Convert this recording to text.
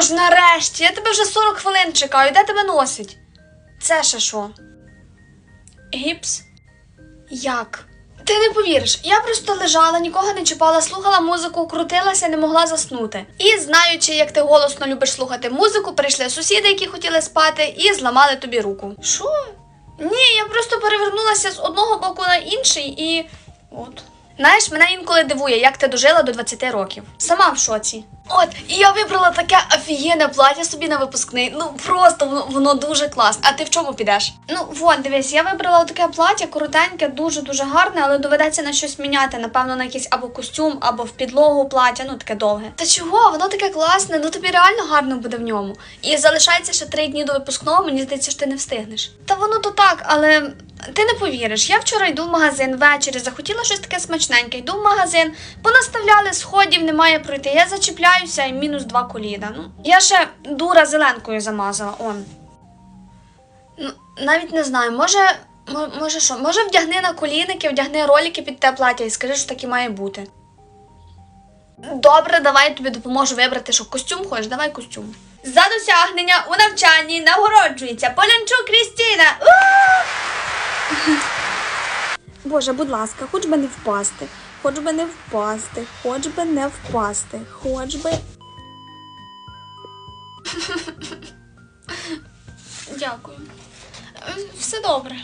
Боже, нарешті, я тебе вже 40 хвилин чекаю, де тебе носить? Це ще що? Гіпс? Як? Ти не повіриш, я просто лежала, нікого не чіпала, слухала музику, крутилася, не могла заснути. І знаючи, як ти голосно любиш слухати музику, прийшли сусіди, які хотіли спати, і зламали тобі руку. Що? Ні, я просто перевернулася з одного боку на інший і. Знаєш, мене інколи дивує, як ти дожила до 20 років. Сама в шоці. От, і я вибрала таке офігенне плаття собі на випускний. Ну просто воно, воно дуже класне. А ти в чому підеш? Ну, вон, дивись, я вибрала таке плаття, коротеньке, дуже дуже гарне, але доведеться на щось міняти. Напевно, на якийсь або костюм, або в підлогу плаття, ну таке довге. Та чого? Воно таке класне, ну тобі реально гарно буде в ньому. І залишається ще три дні до випускного, мені здається, що ти не встигнеш. Та воно то так, але ти не повіриш. Я вчора йду в магазин ввечері, захотіла щось таке смачненьке. Йду в магазин, понаставляли сходів, немає пройти. Я зачіпляюся і мінус два коліна. Ну, я ще дура зеленкою замазала. Он. Ну, навіть не знаю, може. Може що, може вдягни на коліники, вдягни ролики під те плаття і скажи, що так і має бути. Добре, давай я тобі допоможу вибрати, що костюм хочеш, давай костюм. За досягнення у навчанні нагороджується Полянчук Крістіна. Боже, будь ласка, хоч би не впасти, хоч би не впасти, хоч би не впасти, хоч би. Дякую. Е, Все добре.